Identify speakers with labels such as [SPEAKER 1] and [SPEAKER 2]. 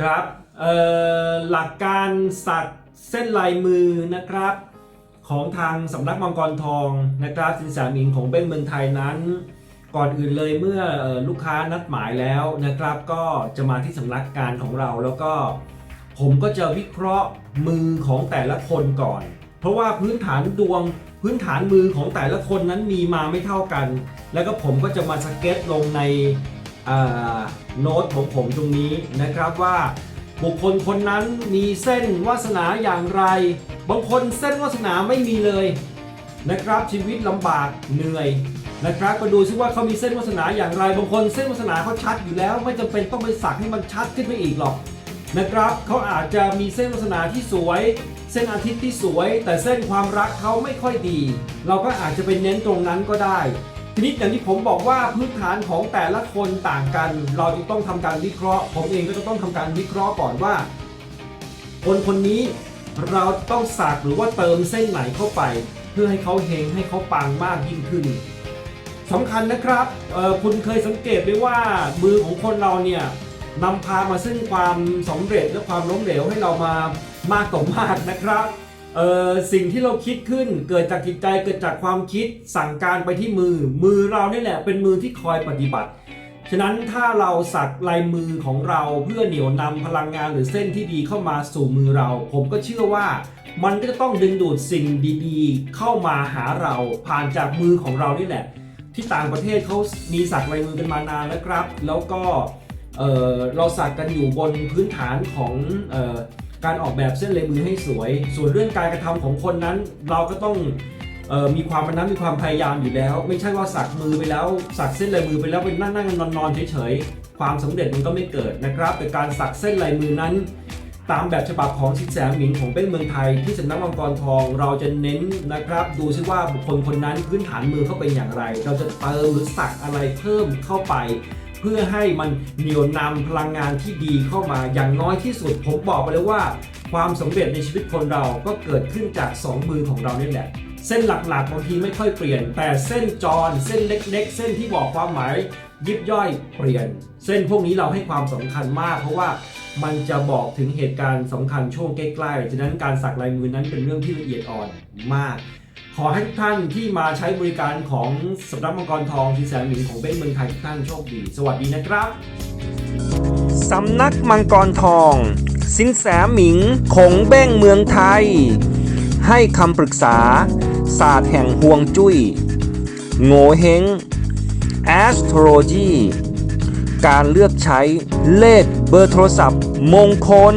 [SPEAKER 1] ครับหลักการสักเส้นลายมือนะครับ ของทางสำนักมังกรทองนะครับสินสหมิงของเบ้งเมืองไทยนั้น ก่อนอื่นเลยเมื่อลูกค้านัดหมายแล้วนะครับ ก็จะมาที่สำนักงานของเราแล้วก็ ผมก็จะวิเคราะห์มือของแต่ละคนก่อน เพราะว่าพื้นฐานดวงพื้นฐานมือของแต่ละคนนั้นมีมาไม่เท่ากัน แล้วก็ผมก็จะมาสเก็ตลงใน โน้ตของผมตรงนี้นะครับว่าบุคคลคนนั้นมีเส้นวาสนาอย่างไร บางคนเส้นวาสนาไม่มีเลยนะครับชีวิตลำบากเหนื่อยนะครับก็ดูซิว่าเขามีเส้นวาสนาอย่างไร บางคนเส้นวาสนาเขาชัดอยู่แล้ว ไม่จำเป็นต้องไปสักให้มันชัดขึ้นไปอีกหรอกนะครับเขาอาจจะมีเส้นวาสนาที่สวย เส้นอาทิตย์ที่สวย แต่เส้นความรักเขาไม่ค่อยดี เราก็อาจจะไปเน้นตรงนั้นก็ได้ ทีนี้อย่างที่ผมบอกว่าพื้นฐานของแต่ละคนต่างกัน เราจะต้องทำการวิเคราะห์ ผมเองก็จะต้องทำการวิเคราะห์ก่อนว่า คนคนนี้เราต้องสักหรือว่าเติมเส้นไหนเข้าไป เพื่อให้เขาเฮงให้เขาปังมากยิ่งขึ้นสำคัญนะครับคุณเคยสังเกตไหมว่ามือของคนเราเนี่ยนำพามาซึ่งความสำเร็จและความล้มเหลวให้เรามามากต่อมากนะครับ เอ่อสิ่งที่เราคิดขึ้นเกิดจากจิตใจเกิดจากความคิดสั่งการไปที่มือ มือเรานี่แหละเป็นมือที่คอยปฏิบัติ ฉะนั้นถ้าเราสักลายมือของเราเพื่อเหนี่ยวนำพลังงานหรือเส้นที่ดีเข้ามาสู่มือเรา ผมก็เชื่อว่ามันก็จะต้องดึงดูดสิ่งดีๆ เข้ามาหาเราผ่านจากมือของเรานี่แหละ ที่ต่างประเทศเขามีสักลายมือกันมานานแล้วครับ แล้วก็เเราสักกันอยู่บนพื้นฐานของออ การออกแบบเส้นลายมือให้สวย ส่วนเรื่องการกระทำของคนนั้น เราก็ต้องออมีความมันนั้นมีความพยายามอยู่แล้ว ไม่ใช่ว่าสักมือไปแล้ว สักเส้นลายมือไปแล้วเป็นนั่งนั่งนอนนอนเฉยๆความสำเร็จมันก็ไม่เกิดนะครับ แต่การสักเส้นลายมือนั้น ตามแบบฉบับของชินแสหมิงของเป็นเมืองไทย ที่สำนักมังกรทองเราจะเน้นนะครับ ดูซิว่าบุคคลคนนั้นพื้นฐานมือเขาเป็นอย่างไร เราจะเติมหรือสักอะไรเพิ่มเข้าไป เพื่อให้มันเหนี่ยวนำพลังงานที่ดีเข้ามาอย่างน้อยที่สุด ผมบอกไปเลยว่า ความสำเร็จในชีวิตคนเราก็เกิดขึ้นจาก 2 มือของเรานี่แหละเส้นหลักๆบางทีไม่ค่อยเปลี่ยน แต่เส้นจรเส้นเล็ก ๆ เส้นที่บอกความหมายยิบย่อยเปลี่ยน เส้นพวกนี้เราให้ความสำคัญมาก เพราะว่ามันจะบอกถึงเหตุการณ์สำคัญช่วงใกล้ๆฉะนั้นการสักลายมือนั้นเป็นเรื่องที่ละเอียดอ่อนมาก ขอให้ทุกท่านที่มาใช้บริการของสำนักมังกรทองทีแสนหมิงของเบ้งเมืองไทยทุกท่านโชคดี สวัสดีนะครับ
[SPEAKER 2] สำนักมังกรทอง สินแสหมิงคงเบ้งเมืองไทย ให้คำปรึกษา ศาสตร์แห่งห่วงจุย้ย โงเฮง astrology การเลือกใช้เลขเบอร์โทรศัพท์มงคล